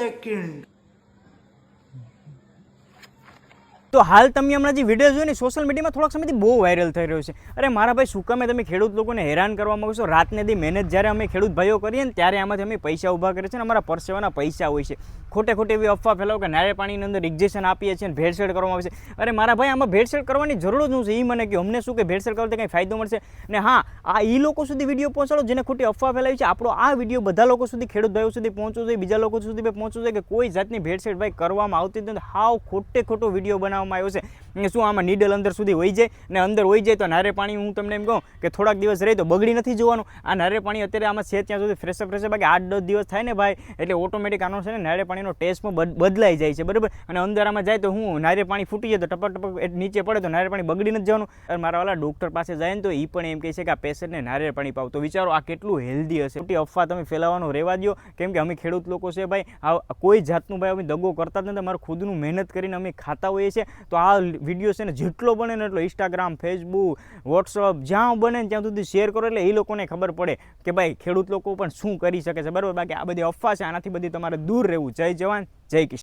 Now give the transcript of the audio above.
second. તો હાલ તમે હમણાં જે વીડિયો જોયો ને સોશિયલ મીડિયામાં થોડાક સમયથી બહુ વાયરલ થઈ રહ્યો છે. અરે મારા ભાઈ, શું કામે તમે ખેડૂત લોકોને હેરાન કરવા માંગો છો? રાતને દી મહેનત જ્યારે અમે ખેડૂત ભાઈઓ કરીએ ને ત્યારે આમાંથી અમે પૈસા ઊભા કરીએ છીએ ને અમારા પરસેવાના પૈસા હોય છે. ખોટે ખોટી એવી અફવા ફેલાવો કે નાળિયેર પાણીની અંદર ઇન્જેક્શન આપીએ છીએ અને ભેળસેળ કરવામાં આવે છે. અરે મારા ભાઈ, આમાં ભેળસેળ કરવાની જરૂર જ નથી એ મને કહ્યું અમને શું કે ભેળસેળ કરવાથી કંઈ ફાયદો મળશે? ને હા, આ એ લોકો સુધી વીડિયો પહોંચાડો જેને ખોટી અફવા ફેલાવી છે. આપણો આ વીડિયો બધા લોકો સુધી, ખેડૂત ભાઈઓ સુધી પહોંચવો જોઈએ, બીજા લોકો સુધી પહોંચવું જોઈએ કે કોઈ જાતની ભેળસેળ ભાઈ કરવામાં આવતી નથી. હાવ ખોટે ખોટો વીડિયો બનાવવામાં આવ્યો છે. ને શું આમાં નીડલ અંદર સુધી વહી જાય? ને અંદર વહી જાય તો નારે પાણી, હું તમને એમ કહું કે થોડાક દિવસ રહી તો બગડી નથી જોવાનું. આ નારે પાણી અત્યારે આમાં છે, ત્યાં સુધી ફ્રેશ ફ્રેશ બાકી આઠ દસ દિવસ થાય ને ભાઈ, એટલે ઓટોમેટિક આનો છે ને નારે પાણીનો ટેસ્ટ પણ બદ- બદલાઈ જાય છે, બરાબર? અને અંદર આમાં જાય તો હું નારે પાણી ફૂટી જાય તો ટપક ટપક નીચે પડે તો નારે પાણી બગડી નથી જવાનું. મારા વાળા ડૉક્ટર પાસે જાય ને તો એ પણ એમ કહે છે કે આ પેશન્ટને નારિયેળ પાણી પાવ. તો વિચારો આ કેટલું હેલ્ધી હશે. મોટી અફવા તમે ફેલાવવાનો રહેવા દો કેમ કે અમે ખેડૂત લોકો છે ભાઈ, આ કોઈ જાતનું ભાઈ અમે દગો કરતા જ નથી. અમારું ખુદનું મહેનત કરીને અમે ખાતા હોઈએ છીએ. તો આ વીડિયો છે ને જેટલો બને ને એટલો ઇન્સ્ટાગ્રામ ફેસબુક વોટ્સઅપ જ્યાં બને ત્યાં સુધી શેર કરો એટલે એ લોકોને ખબર પડે કે ભાઈ ખેડૂત લોકો પણ શું કરી શકે છે. બરાબર? બાકી આ બધી અફવા છે, આનાથી બધી તમારે દૂર રહેવું. જય જવાન જય કિશન